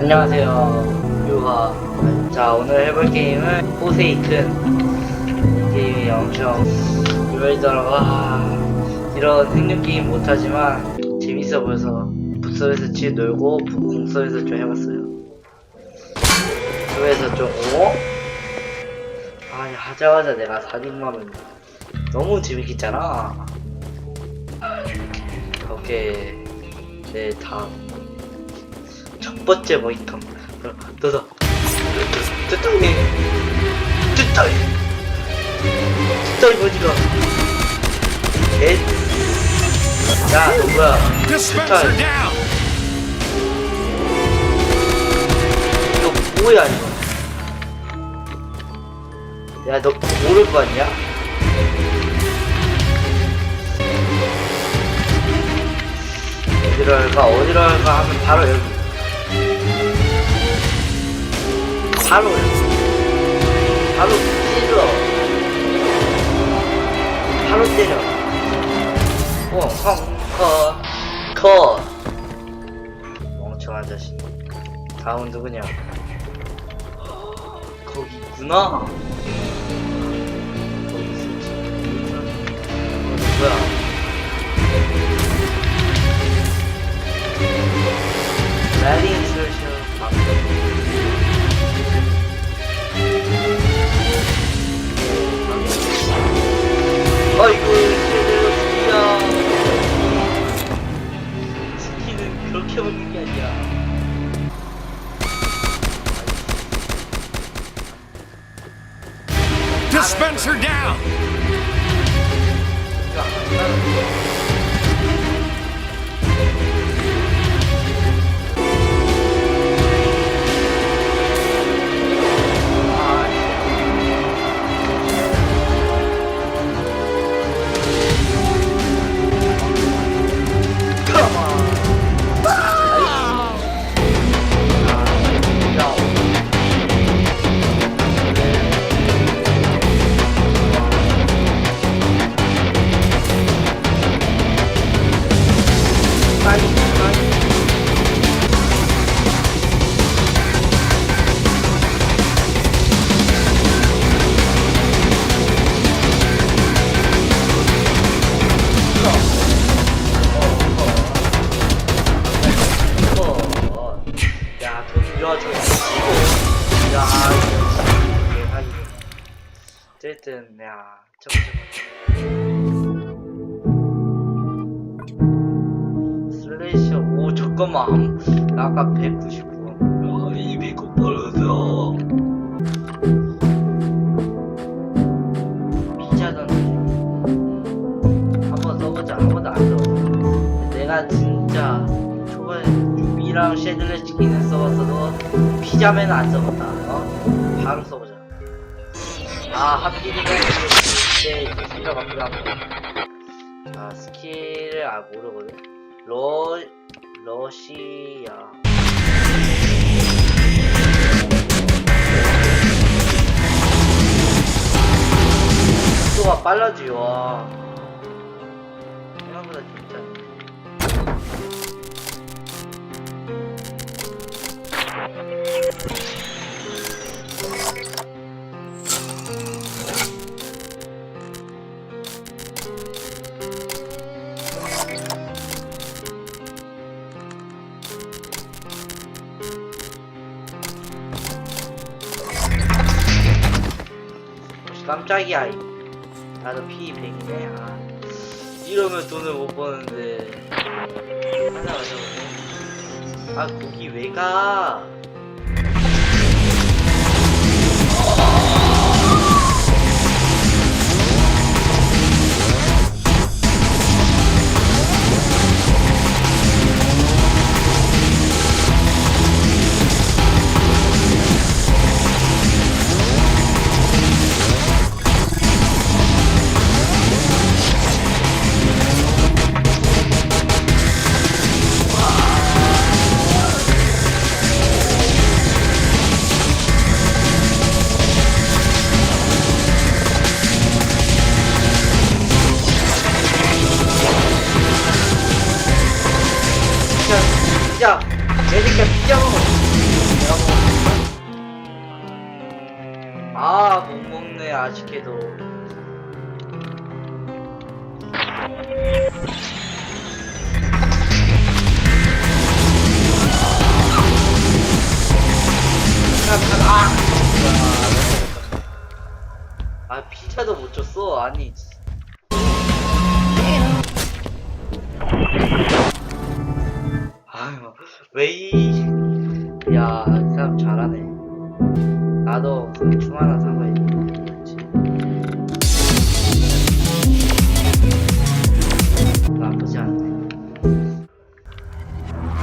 안녕하세요. 유하. 자 오늘 해볼 게임은 포세이큰. 게임이 엄청 유명하더라고. 이런 생존 게임 못하지만 재밌어 보여서 북서에서 치 놀고 북공서에서 좀 해봤어요. 그래서 좀 오? 아니 하자마자 내가 사진만은 너무 재밌겠잖아. 오케이. 네 다음 첫 번째 모니터 너다 뜨뜻이 뜨뜻이 뜨뜻이 뭐지가 야 누구야? Down! 이거 뭐야 이거? 야너 모를 거 아니야? 어디로 할까? 어디로 할까? 하면 바로 여기 바로 바로 찔러. 바로 때려. 뻥펑커커. 멍청한 자식. 다음은 누구냐 거기 있구나. 거기 있었지 어, 누구야? 라리 인스트레이션 아이고 어쨌든, 야. 슬래셔, 오, 잠깐만. 나 아까 199. 야, 200원 벌었어. 피자던 한번 써보자. 아무도 안 써. 내가 진짜 초반에 유비랑 쉐들레 치킨을 써봤어도 피자맨은 안 써봤다. 어? 바로 써보자. 아, 하필이면 이제 스킬가 필요합니다. 자, 스킬을 아 모르거든. 러 러시아. 속도가 빨라지 와. 깜짝이야. 이. 나도 피 100이네. 아. 이러면 돈을 못 버는데. 하나 가져오네. 아, 거기 왜 가? 진짜 제새끼가 피자만 먹었어 아못 먹네 아쉽게도. 아, 피자도 못 줬어. 아니 왜이 야, 이 사람 잘하네. 나도 그춤 하나 사봐야지. 나쁘지 않네.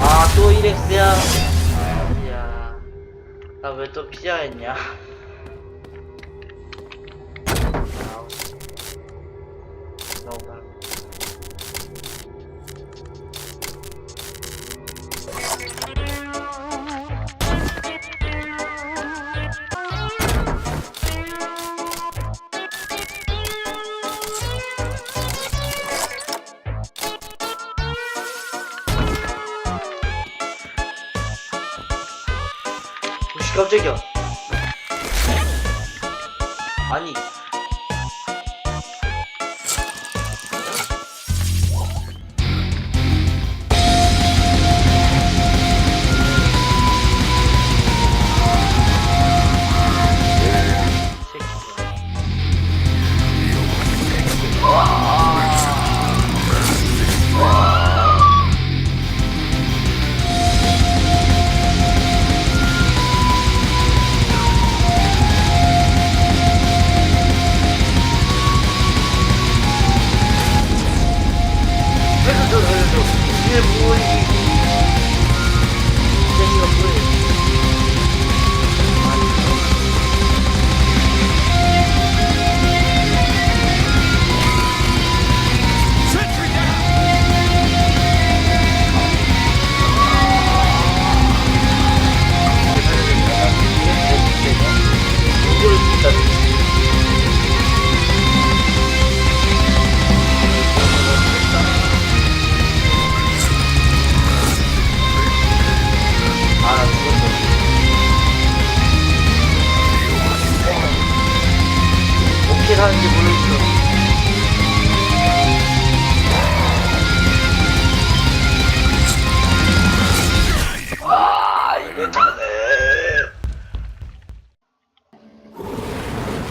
아, 또 1x야. 야, 나 왜 또 피자 했냐? 깜짝이야. 아니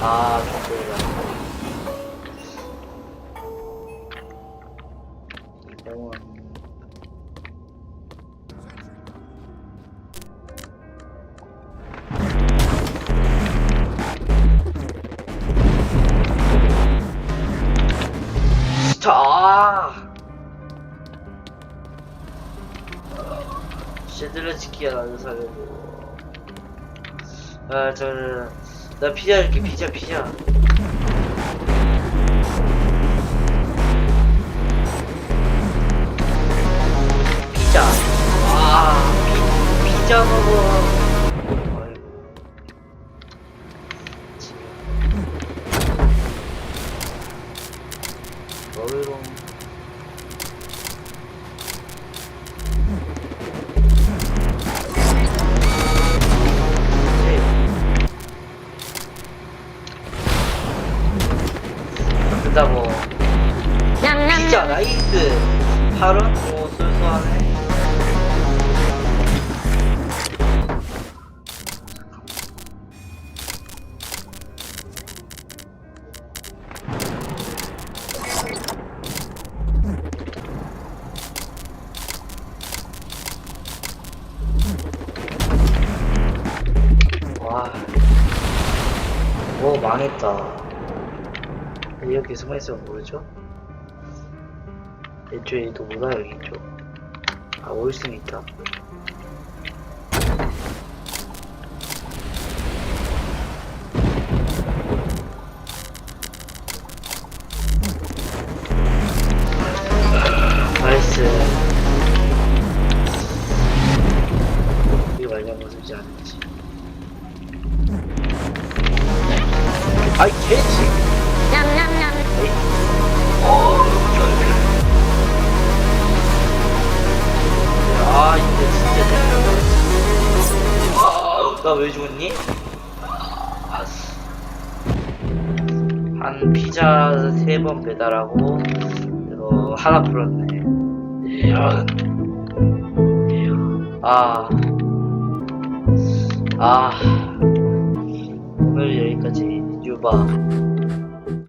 아 죽겠다 병원 진짜 아. 쉐들러 지키야 나를 살려줘 아 저는 나 피자 이렇게 피자 피자. 피자. 아 피, 피자 먹어 나이스 8원? 오 쏠쏠하네 와. 오, 망했다. 이렇게 숨어있으면 모르죠? 애초에 또 못와 여기 있죠. 아, 올 수는 있다. 나이스. 이거 말량 모습이지 않을지. 아이, 개치! 나 왜 죽었니? 아, 씨. 한 피자 세 번 배달하고 어, 하나 풀었네. 이런. 아. 아. 오늘 여기까지 유바.